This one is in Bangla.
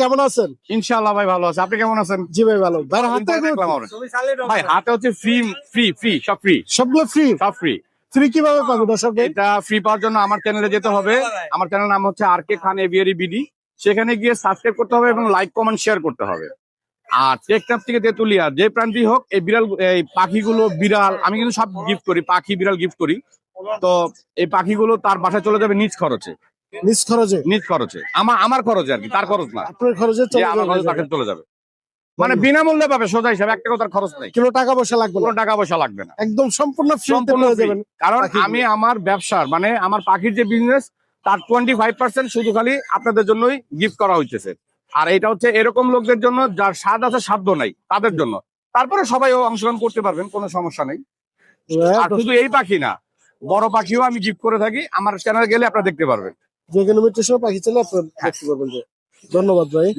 কেমন আছেন? ইনশাআল্লাহ ভাই ভালো আছে। আপনি কেমন আছেন? জি ভাই ভালো। ভাই হাতে ভাই হাতে হচ্ছে ফ্রি ফ্রি ফ্রি সব ফ্রি সবগুলো ফ্রি সব ফ্রি ফ্রি কীভাবে পাবো দর্শক এটা ফ্রি পাওয়ার জন্য আমার চ্যানেলে যেতে হবে। আমার চ্যানেল নাম হচ্ছে আর কে খান এভিয়ারি বিডি সেখানে গিয়ে সাবস্ক্রাইব করতে হবে এবং লাইক কমেন্ট শেয়ার করতে হবে। আর থেকে তেতুলিয়া যে প্রান্তি হোক এই বিড়াল এই পাখিগুলো বিড়াল আমি কিন্তু সব গিফট করি পাখি বিড়াল গিফট করি। তো এই পাখিগুলো তার বাসায় চলে যাবে নিজ খরচে। নিজ খরচে? নিজ খরচে। আমার আমার খরচে আর কি তার খরচ না। আপনার খরচে চলে আমার খরচে যাবে। তাকে চলে যাবে। মানে বিনামূল্যে পাবে সোজা হিসাবে একটা কথার খরচ নেই। কোনো টাকা পয়সা লাগবে কোনো না টাকা পয়সা লাগবে না। একদম সম্পূর্ণ কারণ আমি আমার ব্যবসার মানে আমার পাখির যে বিজনেস তার টোয়েন্টি ফাইভ পার্সেন্ট শুধু খালি আপনাদের জন্যই গিফট করা হইতেছে। আর এটা হচ্ছে এরকম লোকদের জন্য যার স্বাদ আছে সাধ্য নাই তাদের জন্য। তারপরে সবাই অংশগ্রহণ করতে পারবেন কোনো সমস্যা নেই। আর শুধু এই পাখি না বড় পাখিও আমি গিফট করে থাকি আমার চ্যানেল গেলে আপনারা দেখতে পারবেন। যে কোনো সময় পাখি চলে আপনার দেখতে পারবেন যে। ধন্যবাদ ভাই